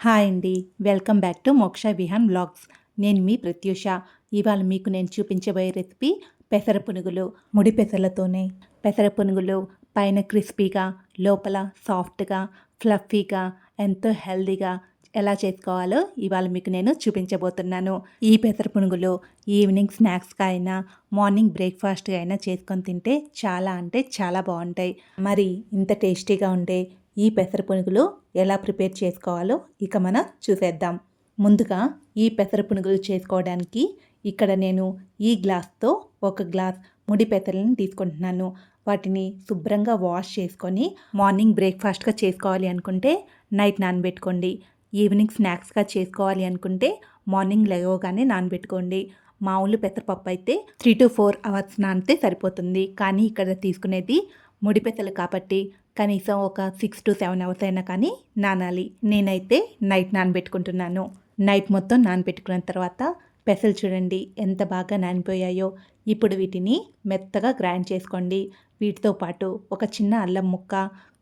Hi అండి. Welcome back to మోక్ష Vihaan blogs నేను మీ ప్రత్యూష. ఇవాళ మీకు నేను చూపించబోయే రెసిపీ పెసర పునుగులు. ముడి పెసరలతోనే. పెసర పునుగులు పైన క్రిస్పీగా లోపల సాఫ్ట్గా ఫ్లఫీగా ఎంతో హెల్దీగా ఎలా చేసుకోవాలో ఇవాళ మీకు నేను చూపించబోతున్నాను. ఈ పెసర పునుగులు ఈవినింగ్ స్నాక్స్గా అయినా మార్నింగ్ బ్రేక్ఫాస్ట్గా అయినా చేసుకొని తింటే చాలా అంటే చాలా బాగుంటాయి. మరి ఇంత టేస్టీగా ఉండే ఈ పెసర పునుగులు ఎలా ప్రిపేర్ చేసుకోవాలో ఇక మనం చూసేద్దాం. ముందుగా ఈ పెసర పునుగులు చేసుకోవడానికి ఇక్కడ నేను ఈ గ్లాస్తో ఒక గ్లాస్ ముడి పెసరలను తీసుకుంటున్నాను. వాటిని శుభ్రంగా వాష్ చేసుకొని మార్నింగ్ బ్రేక్ఫాస్ట్గా చేసుకోవాలి అనుకుంటే నైట్ నానబెట్టుకోండి. ఈవినింగ్ స్నాక్స్గా చేసుకోవాలి అనుకుంటే మార్నింగ్ లేవగానే నానబెట్టుకోండి. మామూలు పెసరపప్పు అయితే త్రీ టు ఫోర్ అవర్స్ నానితే సరిపోతుంది. కానీ ఇక్కడ తీసుకునేది ముడి పెసలు కాబట్టి కనీసం ఒక సిక్స్ టు సెవెన్ అవర్స్ అయినా కానీ నానాలి. నేనైతే నైట్ నానబెట్టుకుంటున్నాను. నైట్ మొత్తం నానబెట్టుకున్న తర్వాత పెసలు చూడండి ఎంత బాగా నానిపోయాయో. ఇప్పుడు వీటిని మెత్తగా గ్రైండ్ చేసుకోండి. వీటితో పాటు ఒక చిన్న అల్లం ముక్క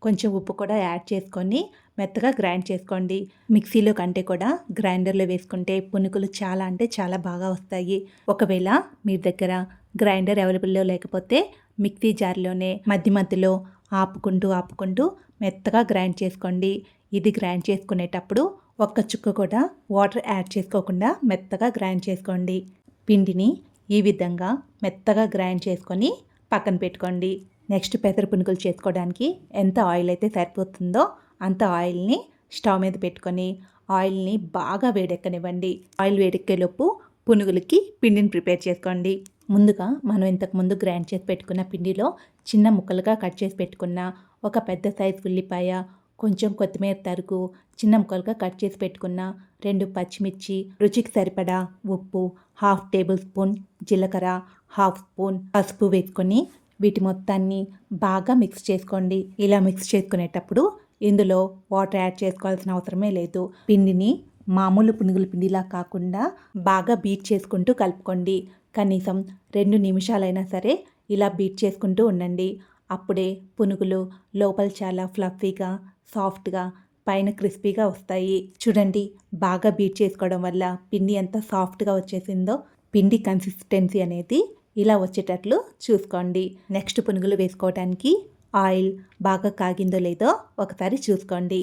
కొంచెం ఉప్పు కూడా యాడ్ చేసుకొని మెత్తగా గ్రైండ్ చేసుకోండి. మిక్సీలో కంటే కూడా గ్రైండర్లో వేసుకుంటే పునుకులు చాలా అంటే చాలా బాగా వస్తాయి. ఒకవేళ మీ దగ్గర గ్రైండర్ అవైలబుల్లో లేకపోతే మిక్సీ జార్లోనే మధ్య మధ్యలో ఆపుకుంటూ ఆపుకుంటూ మెత్తగా గ్రైండ్ చేసుకోండి. ఇది గ్రైండ్ చేసుకునేటప్పుడు ఒక్క చుక్క కూడా వాటర్ యాడ్ చేసుకోకుండా మెత్తగా గ్రైండ్ చేసుకోండి. పిండిని ఈ విధంగా మెత్తగా గ్రైండ్ చేసుకొని పక్కన పెట్టుకోండి. నెక్స్ట్ పెసర పునుగులు చేసుకోవడానికి ఎంత ఆయిల్ అయితే సరిపోతుందో అంత ఆయిల్ని స్టవ్ మీద పెట్టుకొని ఆయిల్ని బాగా వేడెక్కనివ్వండి. ఆయిల్ వేడెక్కేలోపు పునుగులకి పిండిని ప్రిపేర్ చేసుకోండి. ముందుగా మనం ఇంతకుముందు గ్రైండ్ చేసి పెట్టుకున్న పిండిలో చిన్న ముక్కలుగా కట్ చేసి పెట్టుకున్న ఒక పెద్ద సైజు ఉల్లిపాయ కొంచెం కొత్తిమీర తరుగు చిన్న ముక్కలుగా కట్ చేసి పెట్టుకున్న రెండు పచ్చిమిర్చి రుచికి సరిపడా ఉప్పు హాఫ్ టేబుల్ స్పూన్ జీలకర్ర హాఫ్ స్పూన్ పసుపు వేసుకొని వీటి మొత్తాన్ని బాగా మిక్స్ చేసుకోండి. ఇలా మిక్స్ చేసుకునేటప్పుడు ఇందులో వాటర్ యాడ్ చేసుకోవాల్సిన అవసరమే లేదు. పిండిని మామూలు పునుగుల పిండిలా కాకుండా బాగా బీట్ చేసుకుంటూ కలుపుకోండి. కనీసం రెండు నిమిషాలైనా సరే ఇలా బీట్ చేసుకుంటూ ఉండండి. అప్పుడే పునుగులు లోపల చాలా ఫ్లఫీగా సాఫ్ట్గా పైన క్రిస్పీగా వస్తాయి. చూడండి బాగా బీట్ చేసుకోవడం వల్ల పిండి ఎంత సాఫ్ట్గా వచ్చేసిందో పిండి కన్సిస్టెన్సీ అనేది ఇలా వచ్చేటట్లు చూసుకోండి. నెక్స్ట్ పునుగులు వేసుకోవడానికి ఆయిల్ బాగా కాగిందో లేదో ఒకసారి చూసుకోండి.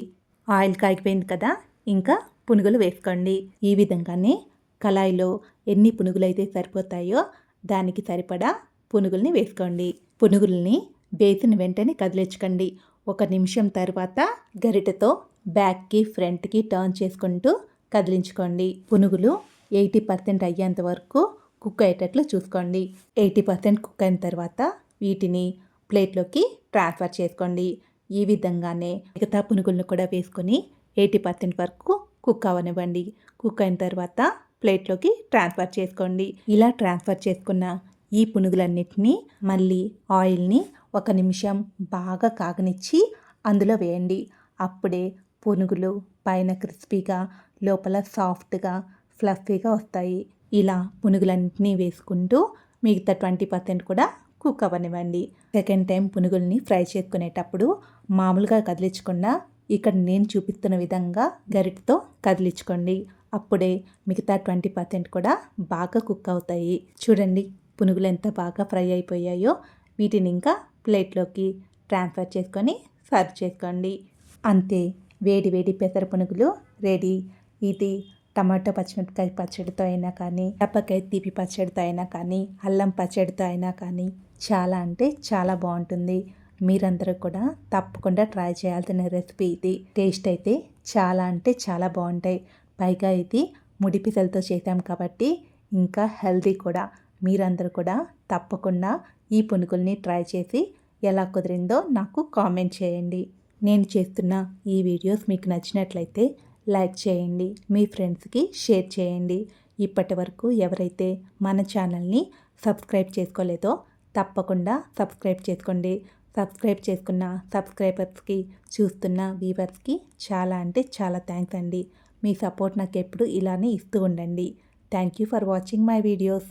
ఆయిల్ కాగిపోయింది కదా ఇంకా పునుగులు వేసుకోండి. ఈ విధంగానే కళాయిలో ఎన్ని పునుగులు అయితే సరిపోతాయో దానికి సరిపడా పునుగుల్ని వేసుకోండి. పునుగుల్ని వేసిన వెంటనే కదిలించకండి. ఒక నిమిషం తర్వాత గరిటెతో బ్యాక్కి ఫ్రంట్కి టర్న్ చేసుకుంటూ కదిలించుకోండి. పునుగులు ఎయిటీ పర్సెంట్ అయ్యేంత వరకు కుక్ అయ్యేటట్లు చూసుకోండి. ఎయిటీ పర్సెంట్ కుక్ అయిన తర్వాత వీటిని ప్లేట్లోకి ట్రాన్స్ఫర్ చేసుకోండి. ఈ విధంగానే మిగతా పునుగులను కూడా వేసుకొని ఎయిటీ పర్సెంట్ వరకు కుక్ అవనివ్వండి కుక్ అయిన తర్వాత ప్లేట్లోకి ట్రాన్స్ఫర్ చేసుకోండి. ఇలా ట్రాన్స్ఫర్ చేసుకున్న ఈ పునుగులన్నిటినీ మళ్ళీ ఆయిల్ని ఒక నిమిషం బాగా కాగనిచ్చి అందులో వేయండి. అప్పుడే పునుగులు పైన క్రిస్పీగా లోపల సాఫ్ట్గా ఫ్లఫీగా వస్తాయి. ఇలా పునుగులన్నింటినీ వేసుకుంటూ మిగతా ట్వంటీ పర్సెంట్ కూడా కుక్ అవ్వనివ్వండి. సెకండ్ టైం పునుగుల్ని ఫ్రై చేసుకునేటప్పుడు మామూలుగా కదిలించకుండా ఇక్కడ నేను చూపిస్తున్న విధంగా గరిటతో కదిలించుకోండి. అప్పుడే మిగతా ట్వంటీ పర్సెంట్ కూడా బాగా కుక్ అవుతాయి. చూడండి పునుగులు ఎంత బాగా ఫ్రై అయిపోయాయో. వీటిని ఇంకా ప్లేట్లోకి ట్రాన్స్ఫర్ చేసుకొని సర్వ్ చేసుకోండి. అంతే వేడి వేడి పెసర పునుగులు రెడీ. ఇది టమాటో పచ్చిమిరపకాయ పచ్చడితో అయినా కానీ టప్పకాయ తీపి పచ్చడితో అయినా కానీ అల్లం పచ్చడితో అయినా కానీ చాలా అంటే చాలా బాగుంటుంది. మీరందరూ కూడా తప్పకుండా ట్రై చేయాల్సిన రెసిపీ ఇది. టేస్ట్ అయితే చాలా అంటే చాలా బాగుంటాయి. పైగా ఇది ముడి పిసలతో చేసాం కాబట్టి ఇంకా హెల్దీ కూడా. మీరందరూ కూడా తప్పకుండా ఈ పునుకుల్ని ట్రై చేసి ఎలా కుదిరిందో నాకు కామెంట్ చేయండి. నేను చేస్తున్న ఈ వీడియోస్ మీకు నచ్చినట్లయితే లైక్ చేయండి మీ ఫ్రెండ్స్కి షేర్ చేయండి. ఇప్పటి వరకు ఎవరైతే మన ఛానల్ని సబ్స్క్రైబ్ చేసుకోలేదో తప్పకుండా సబ్స్క్రైబ్ చేసుకోండి. సబ్స్క్రైబ్ చేసుకున్న సబ్స్క్రైబర్స్కి చూస్తున్న వీవర్స్కి చాలా అంటే చాలా థ్యాంక్స్ అండి. మీ సపోర్ట్ నాకు ఎప్పుడు ఇలానే ఇస్తూ ఉండండి. Thank you for watching my videos